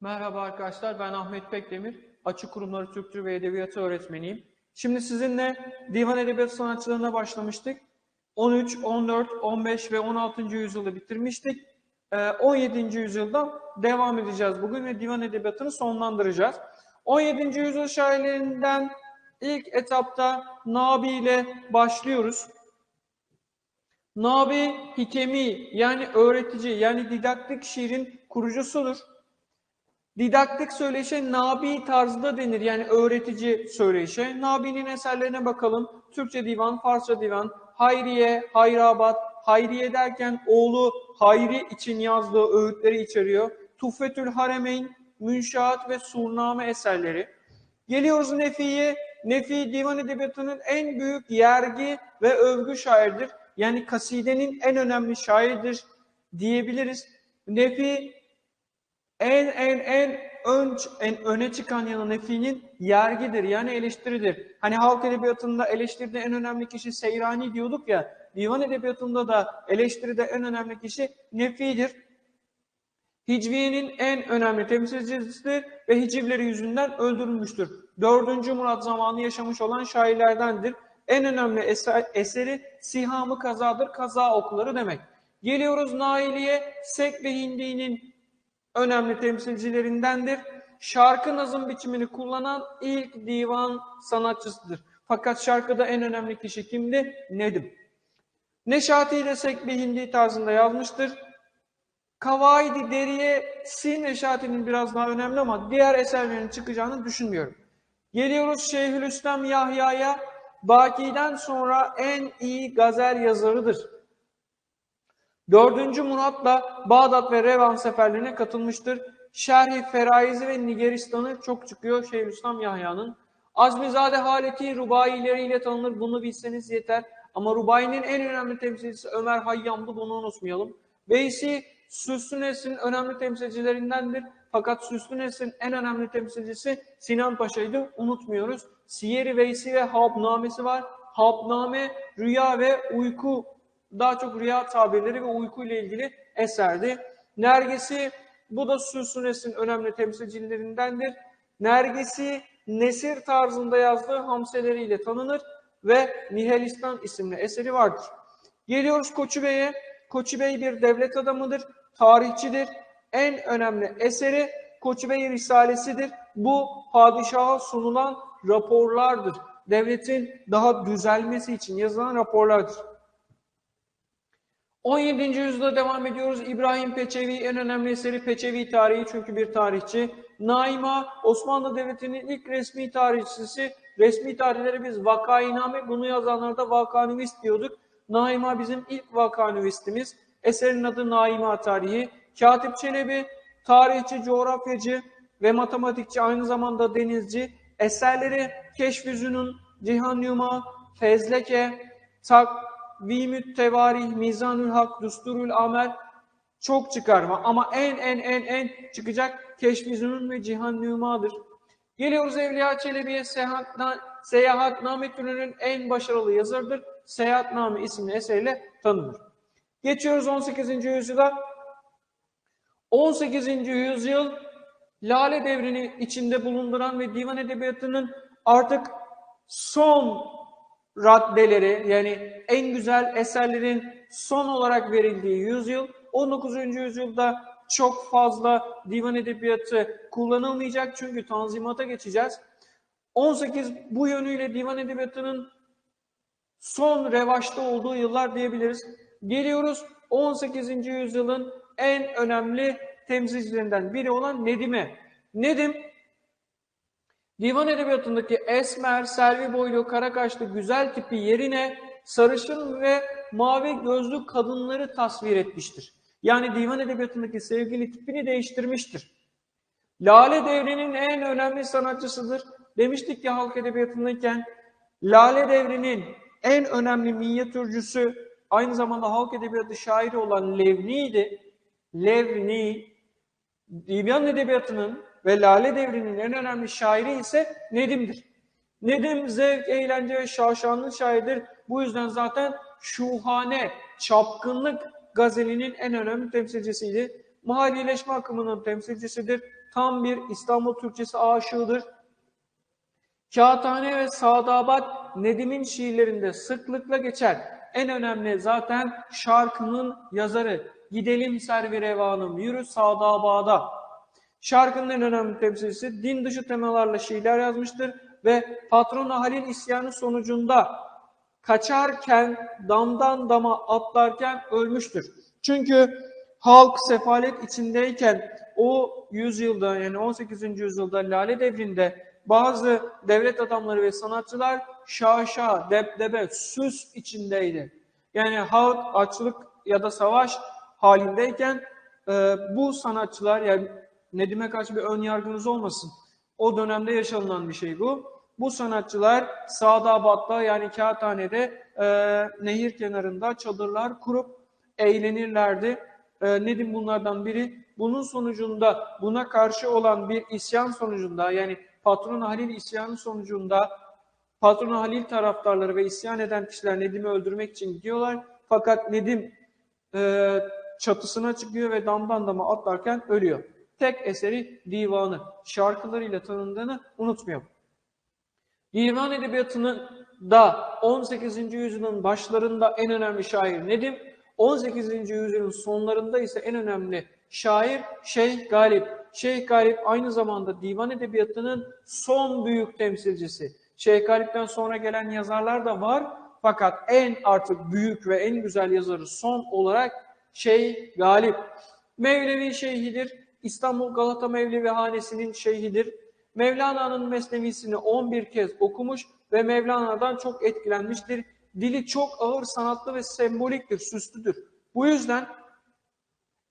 Merhaba arkadaşlar, ben Ahmet Pekdemir. Açık Kurumları Türkçe ve Edebiyatı öğretmeniyim. Şimdi sizinle divan edebiyatı sanatçılarına başlamıştık. 13, 14, 15 ve 16. yüzyılı bitirmiştik. Ee, 17. yüzyılda devam edeceğiz bugün ve divan edebiyatını sonlandıracağız. 17. yüzyıl şairlerinden ilk etapta Nabi ile başlıyoruz. Nabi hikemi yani öğretici yani didaktik şiirin kurucusudur. Didaktik söyleşe Nabi tarzında denir yani öğretici söyleşe. Nabi'nin eserlerine bakalım. Türkçe divan, Farsça divan, Hayriye, Hayrabat, Hayriye derken oğlu Hayri için yazdığı öğütleri içeriyor. Tuffetül Haremeyn, Münşaat ve Surname eserleri. Geliyoruz Nefi'ye. Nefi divan edebiyatının en büyük yergi ve övgü şairdir. Yani kasidenin en önemli şairidir diyebiliriz. Nefi en en en ön, en öne çıkan yanı Nefi'nin yergidir yani eleştiridir. Hani halk edebiyatında eleştiride en önemli kişi Seyrani diyorduk ya, divan edebiyatında da eleştiride en önemli kişi Nefi'dir. Hicviye'nin en önemli temsilcisidir ve hicivleri yüzünden öldürülmüştür. 4. Murat zamanı yaşamış olan şairlerdendir. En önemli eser, eseri Sihamı Kazadır, kaza okuları demek. Geliyoruz Naili'ye, Sek ve Hindi'nin önemli temsilcilerindendir. Şarkı nazım biçimini kullanan ilk divan sanatçısıdır. Fakat şarkıda en önemli kişi kimdi? Nedim. Neşati de Sekbi Hindi tarzında yazmıştır. Kavaidi Deriye Si Neşati'nin biraz daha önemli ama diğer eserlerin çıkacağını düşünmüyorum. Geliyoruz Şeyhülislam Yahya'ya. Baki'den sonra en iyi gazel yazarıdır. Dördüncü Murat'la Bağdat ve Revan seferlerine katılmıştır. Şerhi Feraizi ve Nigeristan'ı çok çıkıyor Şeyhülislam Yahya'nın. Azmizade Haleti rubaileriyle tanınır. Bunu bilseniz yeter. Ama Rubai'nin en önemli temsilcisi Ömer Hayyam'dı. Bunu unutmayalım. Veysi Süslü Nesl'in önemli temsilcilerindendir. Fakat Süslü Nesl'in en önemli temsilcisi Sinan Paşa'ydı. Unutmuyoruz. Siyeri Veysi ve Habnamesi var. Habname rüya ve uyku daha çok rüya tabirleri ve uyku ile ilgili eserdi. Nergisi bu da Süsünes'in önemli temsilcilerindendir. Nergisi Nesir tarzında yazdığı hamseleriyle tanınır ve Nihelistan isimli eseri vardır. Geliyoruz Koçu Bey'e. Koçu Bey bir devlet adamıdır, tarihçidir. En önemli eseri Koçu Bey Risalesidir. Bu padişaha sunulan raporlardır. Devletin daha düzelmesi için yazılan raporlardır. 17. yüzyılda devam ediyoruz. İbrahim Peçevi en önemli eseri Peçevi tarihi çünkü bir tarihçi. Naima Osmanlı Devleti'nin ilk resmi tarihçisi. Resmi tarihleri biz vakainame bunu yazanlarda vakanivist diyorduk. Naima bizim ilk vakanivistimiz. Eserin adı Naima tarihi. Katip Çelebi tarihçi, coğrafyacı ve matematikçi aynı zamanda denizci. Eserleri Keşfüzünün, Cihan Yuma, Fezleke, Tak, Vimüt Tevarih, Mizanül Hak, Dusturul Amel çok çıkarma ama en en en en çıkacak Keşfizunun ve Cihan Nüma'dır. Geliyoruz Evliya Çelebi'ye Seyahatna, Seyahatname türünün en başarılı yazarıdır. Seyahatname isimli eseriyle tanınır. Geçiyoruz 18. yüzyıla. 18. yüzyıl Lale devrini içinde bulunduran ve divan edebiyatının artık son raddeleri yani en güzel eserlerin son olarak verildiği yüzyıl 19. yüzyılda çok fazla divan edebiyatı kullanılmayacak çünkü tanzimata geçeceğiz. 18 bu yönüyle divan edebiyatının son revaçta olduğu yıllar diyebiliriz. Geliyoruz 18. yüzyılın en önemli temsilcilerinden biri olan Nedim'e. Nedim Divan edebiyatındaki esmer, selvi boylu, kara kaşlı, güzel tipi yerine sarışın ve mavi gözlü kadınları tasvir etmiştir. Yani divan edebiyatındaki sevgili tipini değiştirmiştir. Lale devrinin en önemli sanatçısıdır. Demiştik ya halk edebiyatındayken Lale devrinin en önemli minyatürcüsü aynı zamanda halk edebiyatı şairi olan Levni'ydi. Levni, divan edebiyatının ve Lale Devri'nin en önemli şairi ise Nedim'dir. Nedim zevk, eğlence ve şaşanlık şairidir. Bu yüzden zaten şuhane, çapkınlık gazelinin en önemli temsilcisiydi. Mahallileşme akımının temsilcisidir. tam bir İstanbul Türkçesi aşığıdır. Kağıthane ve Sadabat Nedim'in şiirlerinde sıklıkla geçer. En önemli zaten şarkının yazarı. Gidelim servi revanım, yürü Sadabad'a. Şarkının en önemli temsilcisi din dışı temalarla şiirler yazmıştır ve patronu Halil isyanı sonucunda kaçarken damdan dama atlarken ölmüştür. Çünkü halk sefalet içindeyken o yüzyılda yani 18. yüzyılda Lale Devri'nde bazı devlet adamları ve sanatçılar şaşa, debdebe, süs içindeydi. Yani halk açlık ya da savaş halindeyken e, bu sanatçılar yani Nedim'e karşı bir ön yargınız olmasın. O dönemde yaşanılan bir şey bu. Bu sanatçılar Sadabat'ta yani Kağıthane'de e, nehir kenarında çadırlar kurup eğlenirlerdi. E, Nedim bunlardan biri. Bunun sonucunda buna karşı olan bir isyan sonucunda yani patron Halil isyanı sonucunda patron Halil taraftarları ve isyan eden kişiler Nedim'i öldürmek için gidiyorlar. Fakat Nedim e, çatısına çıkıyor ve damdan dama atlarken ölüyor. Tek eseri divanı, şarkılarıyla tanındığını unutmayalım. Divan edebiyatının da 18. yüzyılın başlarında en önemli şair Nedim, 18. yüzyılın sonlarında ise en önemli şair Şeyh Galip. Şeyh Galip aynı zamanda divan edebiyatının son büyük temsilcisi. Şeyh Galip'ten sonra gelen yazarlar da var fakat en artık büyük ve en güzel yazarı son olarak Şeyh Galip. Mevlevi şeyhidir. İstanbul Galata Mevlevi Hanesi'nin şeyhidir. Mevlana'nın Mesnevisini 11 kez okumuş ve Mevlana'dan çok etkilenmiştir. Dili çok ağır, sanatlı ve semboliktir, süslüdür. Bu yüzden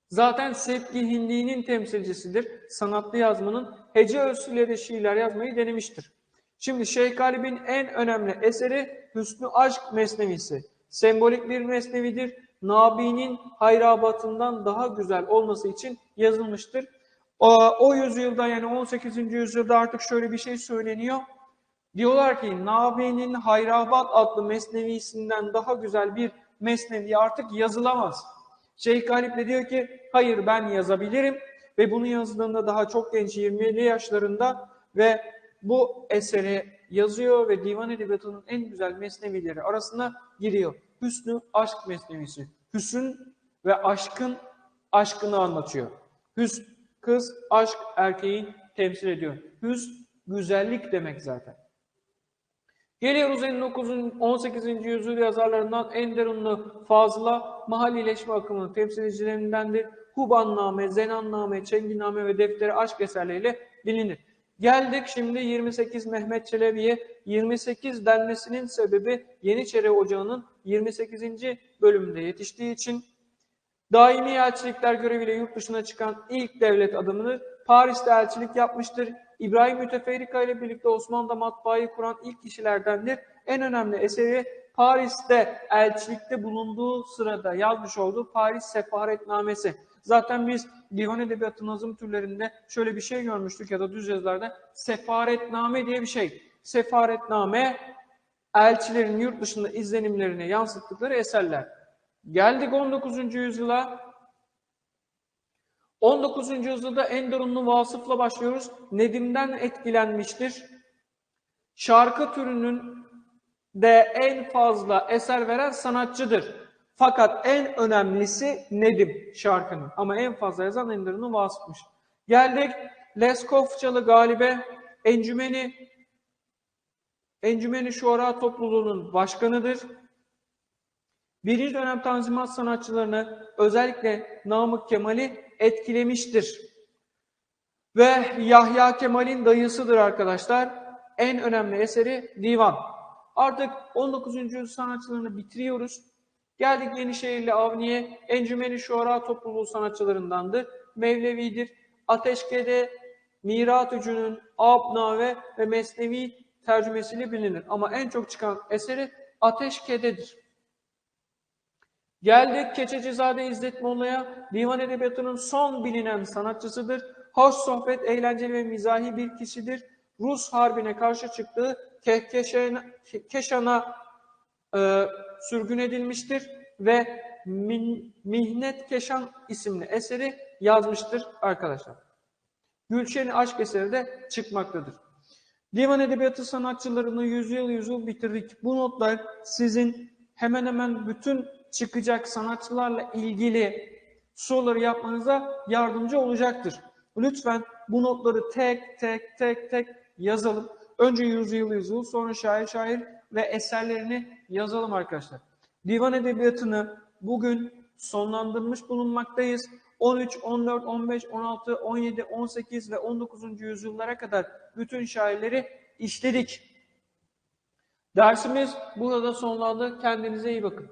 zaten Sepki Hindi'nin temsilcisidir. Sanatlı yazmanın hece ölçüleri şiirler yazmayı denemiştir. Şimdi Şeyh Galip'in en önemli eseri Hüsnü Aşk Mesnevisi. Sembolik bir mesnevidir. Nabi'nin hayrabatından daha güzel olması için yazılmıştır. O, yüzyılda yani 18. yüzyılda artık şöyle bir şey söyleniyor. Diyorlar ki Nabi'nin Hayrabat adlı mesnevisinden daha güzel bir mesnevi artık yazılamaz. Şeyh Galip de diyor ki hayır ben yazabilirim ve bunu yazdığında daha çok genç 20'li yaşlarında ve bu eseri yazıyor ve divan edebiyatının en güzel mesnevileri arasına giriyor. Hüsnü aşk mesnevisi. Hüsn ve aşkın aşkını anlatıyor. Hüsn kız, aşk erkeği temsil ediyor. Hüsn güzellik demek zaten. Geliyoruz en 9. 18. yüzyıl yazarlarından Enderunlu Fazla mahallileşme akımının temsilcilerindendir. Hubanname, Zenanname, Çenginame ve defteri aşk eserleriyle bilinir. Geldik şimdi 28 Mehmet Çelebi'ye. 28 denmesinin sebebi Yeniçeri Ocağı'nın 28. bölümünde yetiştiği için daimi elçilikler göreviyle yurt dışına çıkan ilk devlet adamıdır. Paris'te elçilik yapmıştır. İbrahim Müteferrika ile birlikte Osmanlı'da matbaayı kuran ilk kişilerdendir. En önemli eseri Paris'te elçilikte bulunduğu sırada yazmış olduğu Paris Sefaretnamesi. Zaten biz divan edebiyatı nazım türlerinde şöyle bir şey görmüştük ya da düz yazılarda sefaretname diye bir şey. Sefaretname elçilerin yurt dışında izlenimlerini yansıttıkları eserler. Geldik 19. yüzyıla. 19. yüzyılda Enderunlu Vasıf'la başlıyoruz. Nedim'den etkilenmiştir. Şarkı türünün de en fazla eser veren sanatçıdır. Fakat en önemlisi Nedim şarkının. Ama en fazla yazan Enderunlu Vasıf'mış. Geldik Leskovçalı Galibe Encümeni Encümeni Şuara topluluğunun başkanıdır. Birinci dönem tanzimat sanatçılarını özellikle Namık Kemal'i etkilemiştir. Ve Yahya Kemal'in dayısıdır arkadaşlar. En önemli eseri Divan. Artık 19. yüzyıl sanatçılarını bitiriyoruz. Geldik Yenişehirli Avni'ye. Encümeni Şuara topluluğu sanatçılarındandır. Mevlevidir. Ateşkede Mirat Ücü'nün Abnave ve Mesnevi tercümesiyle bilinir. Ama en çok çıkan eseri Ateşkede'dir. Geldik Keçecizade İzzet Molla'ya. Divan Edebiyatı'nın son bilinen sanatçısıdır. Hoş sohbet, eğlenceli ve mizahi bir kişidir. Rus Harbi'ne karşı çıktığı Keşan'a e, sürgün edilmiştir ve Min, Mihnet Keşan isimli eseri yazmıştır arkadaşlar. Gülşen aşk eseri de çıkmaktadır. Divan edebiyatı sanatçılarını yüzyıl yüzyıl bitirdik. Bu notlar sizin hemen hemen bütün çıkacak sanatçılarla ilgili soruları yapmanıza yardımcı olacaktır. Lütfen bu notları tek tek tek tek yazalım. Önce yüzyıl yüzyıl sonra şair şair ve eserlerini yazalım arkadaşlar. Divan edebiyatını bugün sonlandırmış bulunmaktayız. 13, 14, 15, 16, 17, 18 ve 19. yüzyıllara kadar bütün şairleri işledik. Dersimiz burada sonlandı. Kendinize iyi bakın.